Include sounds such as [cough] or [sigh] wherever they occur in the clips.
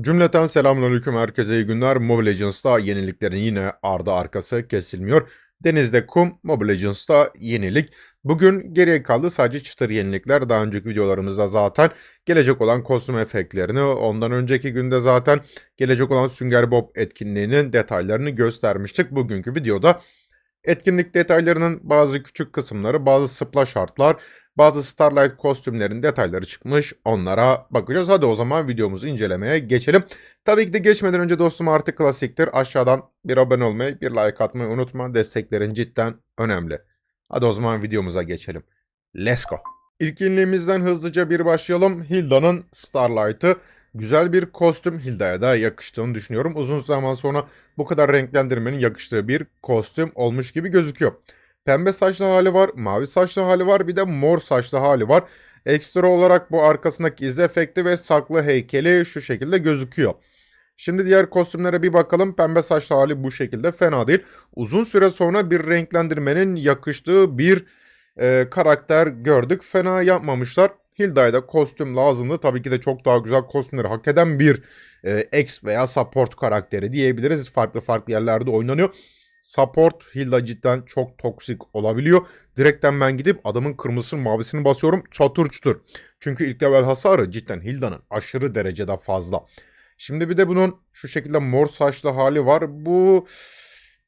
Cümleten selamünaleyküm herkese iyi günler. Mobile Legends'ta yeniliklerin yine ardı arkası kesilmiyor. Denizde kum, Mobile Legends'ta yenilik. Bugün geriye kaldı sadece çıtır yenilikler. Daha önceki videolarımızda zaten gelecek olan kostüm efektlerini, ondan önceki günde zaten gelecek olan Sünger Bob etkinliğinin detaylarını göstermiştik. Bugünkü videoda etkinlik detaylarının bazı küçük kısımları, bazı splash artlar, bazı Starlight kostümlerin detayları çıkmış. Onlara bakacağız. Hadi o zaman videomuzu incelemeye geçelim. Tabii ki de geçmeden önce dostum artık klasiktir. Aşağıdan bir abone olmayı, bir like atmayı unutma. Desteklerin cidden önemli. Hadi o zaman videomuza geçelim. Let's go. İlk yenilimizden hızlıca bir başlayalım. Hilda'nın Starlight'ı. Güzel bir kostüm Hilda'ya da yakıştığını düşünüyorum. Uzun zaman sonra bu kadar renklendirmenin yakıştığı bir kostüm olmuş gibi gözüküyor. Pembe saçlı hali var, mavi saçlı hali var, bir de mor saçlı hali var. Ekstra olarak bu arkasındaki iz efekti ve saklı heykeli şu şekilde gözüküyor. Şimdi diğer kostümlere bir bakalım. Pembe saçlı hali bu şekilde fena değil. Uzun süre sonra bir renklendirmenin yakıştığı bir e, karakter gördük. Fena yapmamışlar. Hilda'ya da kostüm lazımdı. Tabii ki de çok daha güzel kostümleri hak eden bir e, X veya support karakteri diyebiliriz. Farklı farklı yerlerde oynanıyor. Support Hilda cidden çok toksik olabiliyor. Direkten ben gidip adamın kırmızısını mavisini basıyorum çatır çutur. Çünkü ilk level hasarı cidden Hilda'nın aşırı derecede fazla. Şimdi bir de bunun şu şekilde mor saçlı hali var. Bu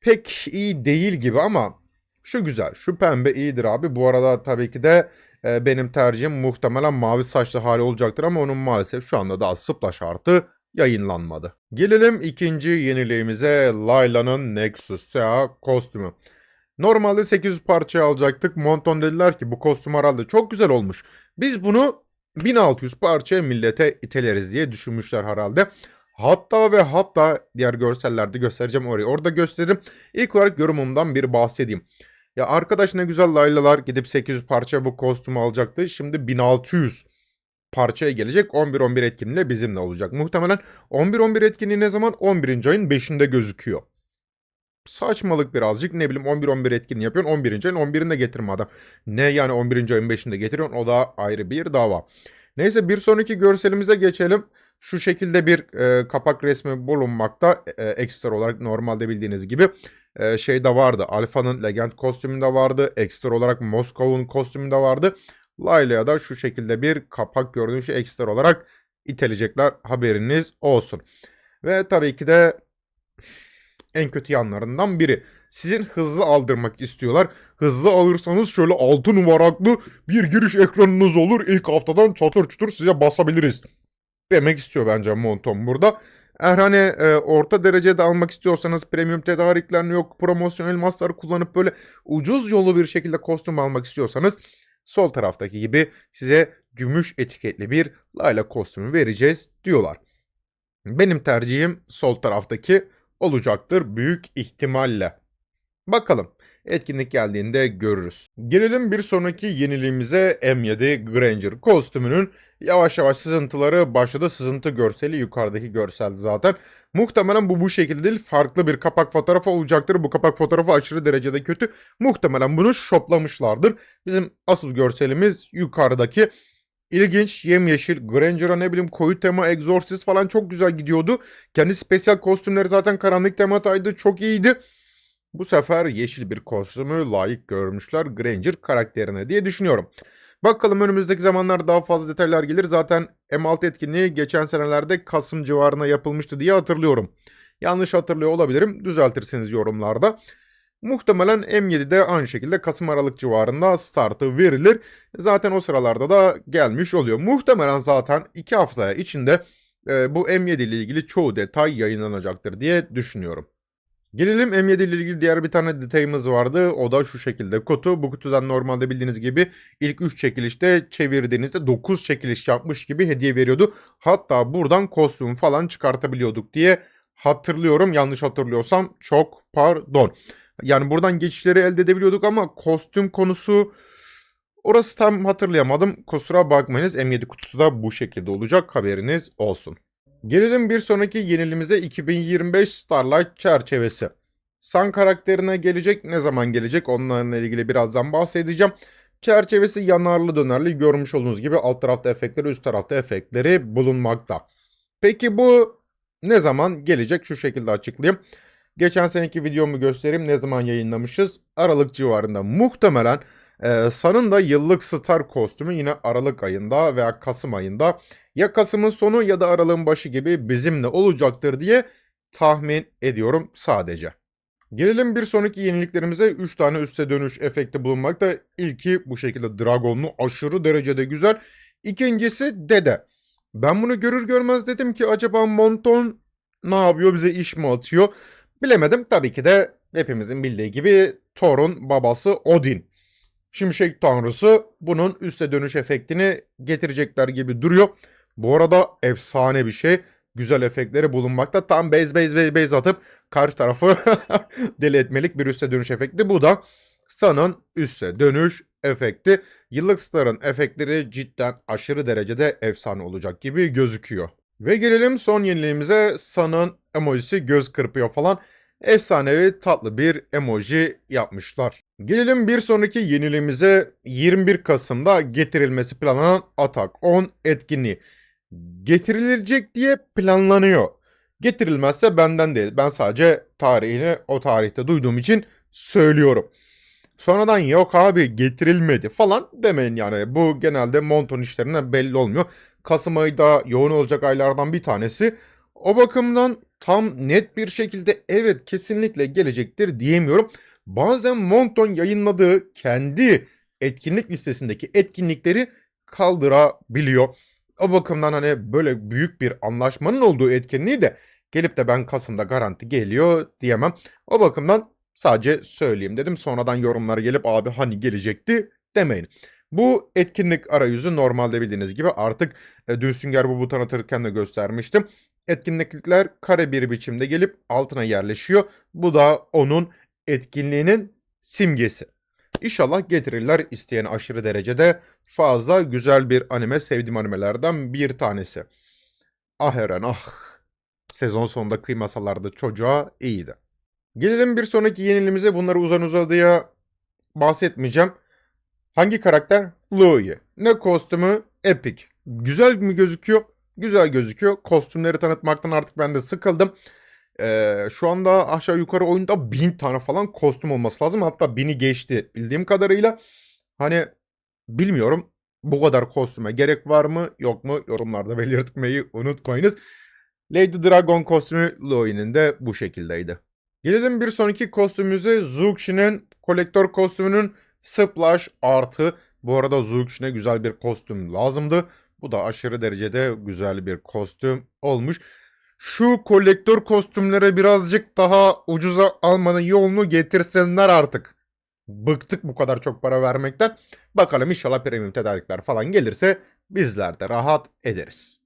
pek iyi değil gibi ama şu güzel. Şu pembe iyidir abi. Bu arada tabii ki de e, benim tercihim muhtemelen mavi saçlı hali olacaktır ama onun maalesef şu anda daha splash artı yayınlanmadı. Gelelim ikinci yeniliğimize Layla'nın Nexus ya kostümü. Normalde 800 parça alacaktık. Monton dediler ki bu kostüm herhalde çok güzel olmuş. Biz bunu 1600 parçaya millete iteleriz diye düşünmüşler herhalde. Hatta ve hatta diğer görsellerde göstereceğim orayı. Orada gösteririm. İlk olarak yorumumdan bir bahsedeyim. Ya arkadaş ne güzel laylalar gidip 800 parça bu kostümü alacaktı. Şimdi 1600 parçaya gelecek. 11-11 etkinliğiyle bizimle olacak. Muhtemelen 11-11 etkinliği ne zaman? 11. ayın 5'inde gözüküyor. Saçmalık birazcık. Ne bileyim 11-11 etkinliği yapıyorsun. 11. ayın 11'inde getirme adam. Ne yani 11. ayın 5'inde getiriyorsun? O da ayrı bir dava. Neyse bir sonraki görselimize geçelim. Şu şekilde bir e, kapak resmi bulunmakta. E, ekstra olarak normalde bildiğiniz gibi e, şey de vardı. Alfa'nın Legend kostümünde vardı. Ekstra olarak Moskov'un kostümünde vardı. Layla'ya da şu şekilde bir kapak gördüğünüz şey ekstra olarak itelecekler. Haberiniz olsun. Ve tabii ki de en kötü yanlarından biri. Sizin hızlı aldırmak istiyorlar. Hızlı alırsanız şöyle altın varaklı bir giriş ekranınız olur. İlk haftadan çatır çutur size basabiliriz. Demek istiyor bence Monton burada. Eğer hani e, orta derecede almak istiyorsanız premium tedariklerini yok promosyon elmasları kullanıp böyle ucuz yolu bir şekilde kostüm almak istiyorsanız sol taraftaki gibi size gümüş etiketli bir Layla kostümü vereceğiz diyorlar. Benim tercihim sol taraftaki olacaktır büyük ihtimalle. Bakalım etkinlik geldiğinde görürüz. Gelelim bir sonraki yeniliğimize M7 Granger kostümünün yavaş yavaş sızıntıları başladı. Sızıntı görseli yukarıdaki görseldi zaten. Muhtemelen bu bu şekilde değil farklı bir kapak fotoğrafı olacaktır. Bu kapak fotoğrafı aşırı derecede kötü. Muhtemelen bunu şoplamışlardır. Bizim asıl görselimiz yukarıdaki İlginç, yemyeşil, Granger'a ne bileyim koyu tema, Exorcist falan çok güzel gidiyordu. Kendi spesiyel kostümleri zaten karanlık temataydı, çok iyiydi. Bu sefer yeşil bir kostümü layık görmüşler Granger karakterine diye düşünüyorum. Bakalım önümüzdeki zamanlarda daha fazla detaylar gelir. Zaten M6 etkinliği geçen senelerde Kasım civarına yapılmıştı diye hatırlıyorum. Yanlış hatırlıyor olabilirim. Düzeltirsiniz yorumlarda. Muhtemelen M7'de aynı şekilde Kasım-Aralık civarında startı verilir. Zaten o sıralarda da gelmiş oluyor. Muhtemelen zaten 2 haftaya içinde e, bu M7 ile ilgili çoğu detay yayınlanacaktır diye düşünüyorum. Gelelim M7 ile ilgili diğer bir tane detayımız vardı. O da şu şekilde kutu. Bu kutudan normalde bildiğiniz gibi ilk 3 çekilişte çevirdiğinizde 9 çekiliş yapmış gibi hediye veriyordu. Hatta buradan kostüm falan çıkartabiliyorduk diye hatırlıyorum. Yanlış hatırlıyorsam çok pardon. Yani buradan geçişleri elde edebiliyorduk ama kostüm konusu orası tam hatırlayamadım. Kusura bakmayınız M7 kutusu da bu şekilde olacak haberiniz olsun. Gelelim bir sonraki yenilimize 2025 Starlight çerçevesi. San karakterine gelecek ne zaman gelecek onlarla ilgili birazdan bahsedeceğim. Çerçevesi yanarlı dönerli görmüş olduğunuz gibi alt tarafta efektleri üst tarafta efektleri bulunmakta. Peki bu ne zaman gelecek? Şu şekilde açıklayayım. Geçen seneki videomu göstereyim. Ne zaman yayınlamışız? Aralık civarında. Muhtemelen e, Sun'ın da yıllık star kostümü yine Aralık ayında veya Kasım ayında ya Kasım'ın sonu ya da Aralık'ın başı gibi bizimle olacaktır diye tahmin ediyorum sadece. Gelelim bir sonraki yeniliklerimize 3 tane üste dönüş efekti bulunmakta. İlki bu şekilde dragonlu aşırı derecede güzel. İkincisi dede. Ben bunu görür görmez dedim ki acaba Monton ne yapıyor bize iş mi atıyor? Bilemedim tabii ki de hepimizin bildiği gibi Thor'un babası Odin. Şimşek tanrısı bunun üste dönüş efektini getirecekler gibi duruyor. Bu arada efsane bir şey. Güzel efektleri bulunmakta. Tam base base base base atıp karşı tarafı [laughs] deli etmelik bir üste dönüş efekti. Bu da Sun'ın üste dönüş efekti. Yıllık Star'ın efektleri cidden aşırı derecede efsane olacak gibi gözüküyor. Ve gelelim son yeniliğimize Sun'ın emojisi göz kırpıyor falan. Efsanevi tatlı bir emoji yapmışlar. Gelelim bir sonraki yeniliğimize 21 Kasım'da getirilmesi planlanan Attack 10 etkinliği. Getirilecek diye planlanıyor. Getirilmezse benden değil. Ben sadece tarihini o tarihte duyduğum için söylüyorum. Sonradan yok abi getirilmedi falan demeyin yani. Bu genelde monton işlerinden belli olmuyor. Kasım ayı da yoğun olacak aylardan bir tanesi. O bakımdan tam net bir şekilde evet kesinlikle gelecektir diyemiyorum. Bazen Monton yayınladığı kendi etkinlik listesindeki etkinlikleri kaldırabiliyor. O bakımdan hani böyle büyük bir anlaşmanın olduğu etkinliği de gelip de ben Kasım'da garanti geliyor diyemem. O bakımdan sadece söyleyeyim dedim. Sonradan yorumlara gelip abi hani gelecekti demeyin. Bu etkinlik arayüzü normalde bildiğiniz gibi artık e, dün Sünger Bob'u tanıtırken de göstermiştim. Etkinlikler kare bir biçimde gelip altına yerleşiyor. Bu da onun etkinliğinin simgesi. İnşallah getirirler isteyen aşırı derecede fazla güzel bir anime sevdiğim animelerden bir tanesi. Ah Eren ah. Sezon sonunda kıymasalardı çocuğa iyiydi. Gelelim bir sonraki yenilimize bunları uzan uzadıya bahsetmeyeceğim. Hangi karakter? Louie. Ne kostümü? Epic. Güzel mi gözüküyor? Güzel gözüküyor. Kostümleri tanıtmaktan artık ben de sıkıldım. Ee, şu anda aşağı yukarı oyunda bin tane falan kostüm olması lazım. Hatta bini geçti bildiğim kadarıyla. Hani bilmiyorum bu kadar kostüme gerek var mı yok mu yorumlarda [laughs] belirtmeyi unutmayınız. Lady Dragon kostümü Louie'nin de bu şekildeydi. Gelelim bir sonraki kostümümüze Zuxi'nin kolektör kostümünün Splash artı. Bu arada Zuxi'ne güzel bir kostüm lazımdı. Bu da aşırı derecede güzel bir kostüm olmuş. Şu kolektör kostümlere birazcık daha ucuza almanın yolunu getirsinler artık. Bıktık bu kadar çok para vermekten. Bakalım inşallah premium tedarikler falan gelirse bizler de rahat ederiz.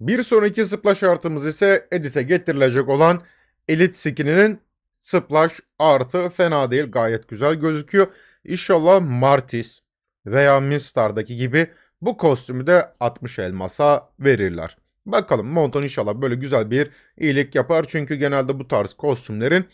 Bir sonraki splash artımız ise edite getirilecek olan Elite skininin splash artı fena değil gayet güzel gözüküyor. İnşallah Martis veya Minstar'daki gibi bu kostümü de 60 elmasa verirler. Bakalım Monton inşallah böyle güzel bir iyilik yapar. Çünkü genelde bu tarz kostümlerin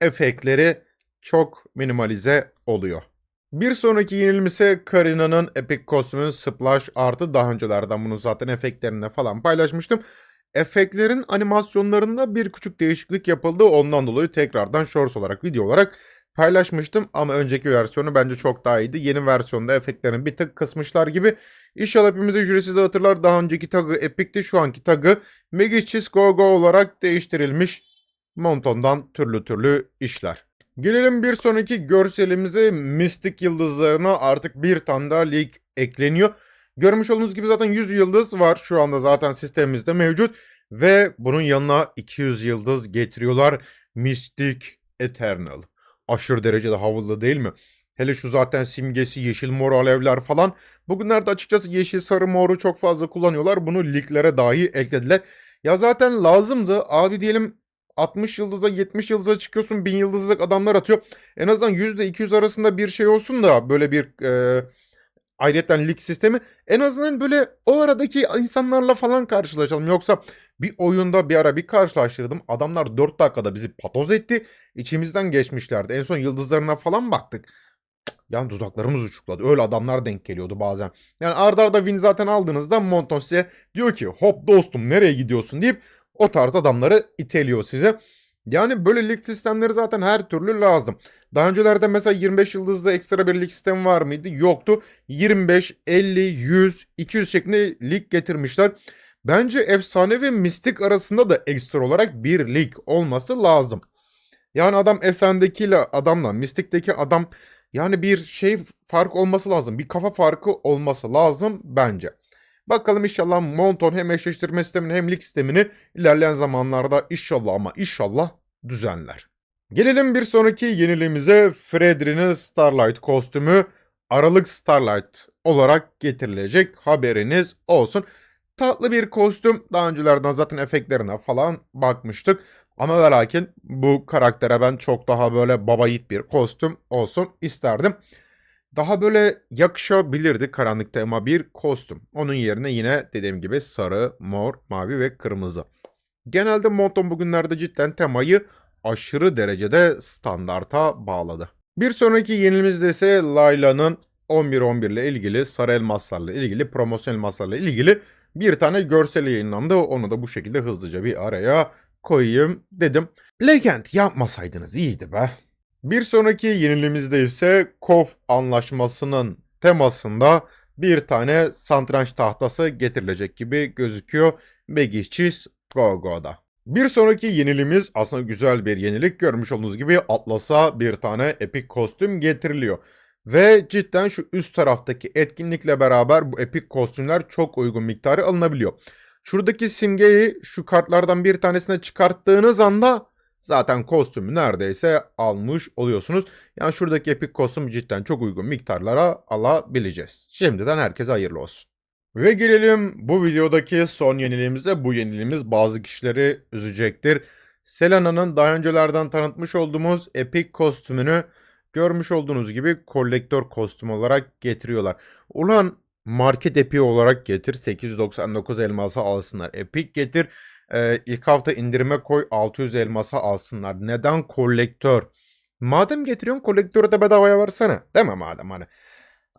efektleri çok minimalize oluyor. Bir sonraki yenilimi ise Karina'nın Epic kostümünün Splash artı daha öncelerden bunu zaten efektlerinde falan paylaşmıştım. Efektlerin animasyonlarında bir küçük değişiklik yapıldı. Ondan dolayı tekrardan shorts olarak video olarak paylaşmıştım. Ama önceki versiyonu bence çok daha iyiydi. Yeni versiyonda efektlerin bir tık kısmışlar gibi. İnşallah hepimiz ücretsiz hatırlar. Daha önceki tagı Epic'ti. Şu anki tagı Megichis Go Go olarak değiştirilmiş. Monton'dan türlü türlü işler. Gelelim bir sonraki görselimize Mistik yıldızlarına artık bir tane daha lig ekleniyor. Görmüş olduğunuz gibi zaten 100 yıldız var şu anda zaten sistemimizde mevcut. Ve bunun yanına 200 yıldız getiriyorlar. Mystic Eternal. Aşırı derecede havalı değil mi? Hele şu zaten simgesi yeşil mor alevler falan. Bugünlerde açıkçası yeşil sarı moru çok fazla kullanıyorlar. Bunu liglere dahi eklediler. Ya zaten lazımdı. Abi diyelim 60 yıldıza 70 yıldıza çıkıyorsun 1000 yıldızlık adamlar atıyor. En azından %200 arasında bir şey olsun da böyle bir e, ayrıca lig sistemi. En azından böyle o aradaki insanlarla falan karşılaşalım. Yoksa bir oyunda bir ara bir karşılaştırdım. Adamlar 4 dakikada bizi patoz etti. İçimizden geçmişlerdi. En son yıldızlarına falan baktık. Yani dudaklarımız uçukladı. Öyle adamlar denk geliyordu bazen. Yani arda arda win zaten aldığınızda Monton size diyor ki hop dostum nereye gidiyorsun deyip o tarz adamları iteliyor size. Yani böyle lig sistemleri zaten her türlü lazım. Daha öncelerde mesela 25 yıldızlı ekstra bir lig sistemi var mıydı? Yoktu. 25, 50, 100, 200 şeklinde lig getirmişler. Bence efsane ve mistik arasında da ekstra olarak bir lig olması lazım. Yani adam efsanedekiyle adamla mistikteki adam yani bir şey fark olması lazım. Bir kafa farkı olması lazım bence. Bakalım inşallah Monton hem eşleştirme sistemini hem lig sistemini ilerleyen zamanlarda inşallah ama inşallah düzenler. Gelelim bir sonraki yeniliğimize Fredrin'in Starlight kostümü Aralık Starlight olarak getirilecek haberiniz olsun. Tatlı bir kostüm. Daha öncelerden zaten efektlerine falan bakmıştık. Ama ve lakin bu karaktere ben çok daha böyle baba yiğit bir kostüm olsun isterdim. Daha böyle yakışabilirdi karanlık tema bir kostüm. Onun yerine yine dediğim gibi sarı, mor, mavi ve kırmızı. Genelde Monton bugünlerde cidden temayı aşırı derecede standarta bağladı. Bir sonraki yenilmizde ise Layla'nın 11-11 ile ilgili sarı elmaslarla ilgili promosyon elmaslarla ilgili bir tane görsel yayınlandı. Onu da bu şekilde hızlıca bir araya koyayım dedim. Legend yapmasaydınız iyiydi be. Bir sonraki yeniliğimizde ise KOF anlaşmasının temasında bir tane santranç tahtası getirilecek gibi gözüküyor Megihçis Gogo'da. Bir sonraki yenilimiz aslında güzel bir yenilik. Görmüş olduğunuz gibi Atlas'a bir tane epik kostüm getiriliyor. Ve cidden şu üst taraftaki etkinlikle beraber bu epik kostümler çok uygun miktarı alınabiliyor. Şuradaki simgeyi şu kartlardan bir tanesine çıkarttığınız anda zaten kostümü neredeyse almış oluyorsunuz. Yani şuradaki epik kostüm cidden çok uygun miktarlara alabileceğiz. Şimdiden herkese hayırlı olsun. Ve gelelim bu videodaki son yeniliğimize. Bu yeniliğimiz bazı kişileri üzecektir. Selena'nın daha öncelerden tanıtmış olduğumuz epik kostümünü görmüş olduğunuz gibi kolektör kostüm olarak getiriyorlar. Ulan market epi olarak getir 899 elması alsınlar. Epik getir e, ilk hafta indirime koy 600 elmasa alsınlar. Neden kolektör? Madem getiriyorsun kolektörü de bedavaya versene. Değil mi madem hani.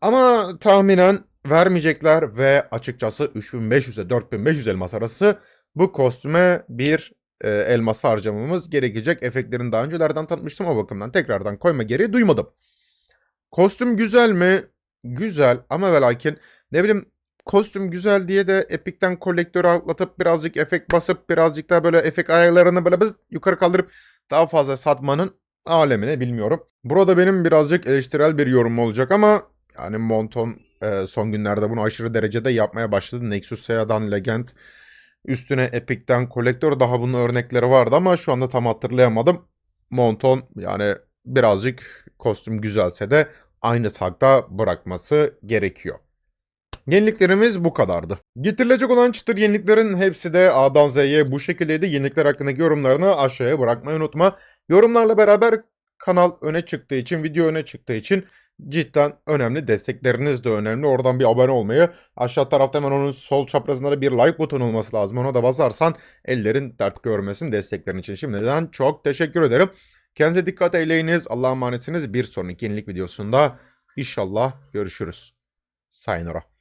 Ama tahminen vermeyecekler ve açıkçası 3500 ile 4500 elmas arası bu kostüme bir e, elması harcamamız gerekecek. Efektlerini daha öncelerden tanıtmıştım o bakımdan tekrardan koyma gereği duymadım. Kostüm güzel mi? Güzel ama ve lakin ne bileyim kostüm güzel diye de Epic'ten kolektörü atlatıp birazcık efekt basıp birazcık daha böyle efekt ayarlarını böyle biz yukarı kaldırıp daha fazla satmanın alemine bilmiyorum. Burada benim birazcık eleştirel bir yorum olacak ama yani Monton e, son günlerde bunu aşırı derecede yapmaya başladı. Nexus Sea'dan Legend üstüne Epic'ten kolektör daha bunun örnekleri vardı ama şu anda tam hatırlayamadım. Monton yani birazcık kostüm güzelse de aynı takta bırakması gerekiyor. Yeniliklerimiz bu kadardı. Getirilecek olan çıtır yeniliklerin hepsi de A'dan Z'ye bu şekildeydi. Yenilikler hakkındaki yorumlarını aşağıya bırakmayı unutma. Yorumlarla beraber kanal öne çıktığı için, video öne çıktığı için cidden önemli. Destekleriniz de önemli. Oradan bir abone olmayı, aşağı tarafta hemen onun sol çaprazında da bir like butonu olması lazım. Ona da basarsan ellerin dert görmesin desteklerin için. Şimdiden çok teşekkür ederim. Kendinize dikkat eyleyiniz. Allah'a emanetsiniz. Bir sonraki yenilik videosunda inşallah görüşürüz. Sayonara.